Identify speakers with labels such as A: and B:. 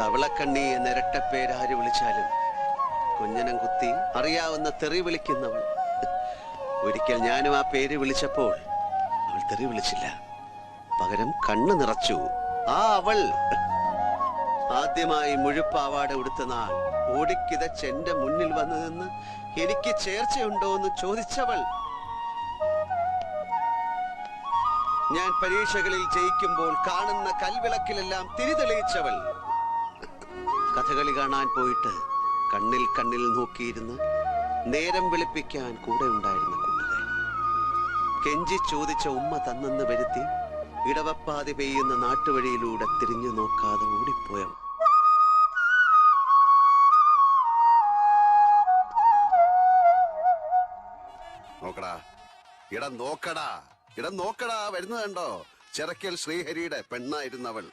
A: തവളക്കണ്ണി എന്ന ഇരട്ടപ്പേരാര് വിളിച്ചാലും കുഞ്ഞനം കുത്തി അറിയാവുന്ന തെറി വിളിക്കുന്നവൾ. ഒരിക്കൽ ഞാനും ആ പേര് വിളിച്ചപ്പോൾ അവൾ തെറി വിളിച്ചില്ല. പകരം കണ്ണു നിറച്ചു. ആ അവൾ ആദ്യമായി മുഴുപ്പാവാട ഉടുത്ത നാൾ ഓടിക്കിതച്ച് എന്റെ മുന്നിൽ വന്നു നിന്ന് എനിക്ക് ചേർച്ചയുണ്ടോ എന്ന് ചോദിച്ചവൾ. ഞാൻ പരീക്ഷകളിൽ ജയിക്കുമ്പോൾ കാണുന്ന കൽവിളക്കിലെല്ലാം തിരിതെളിയിച്ചവൾ കഥകളി കാണാൻ പോയിട്ട് കണ്ണിൽ കണ്ണിൽ നോക്കിയിരുന്ന് നേരം വെളുപ്പിക്കാൻ കൂടെ ഉണ്ടായിരുന്ന കൂട്ടുകാരി കെഞ്ചി ചോദിച്ച ഉമ്മ തന്നെന്ന് വരുത്തി ഇടവപ്പാതി പെയ്യുന്ന നാട്ടുവഴിയിലൂടെ തിരിഞ്ഞു നോക്കാതെ ഓടിപ്പോയ
B: നോക്കടാ. ഇടം നോക്കടാ. ഇടം നോക്കടാ. വരുന്നത് കണ്ടോ? ചിറക്കൽ ശ്രീഹരിയുടെ പെണ്ണായിരുന്നവൾ.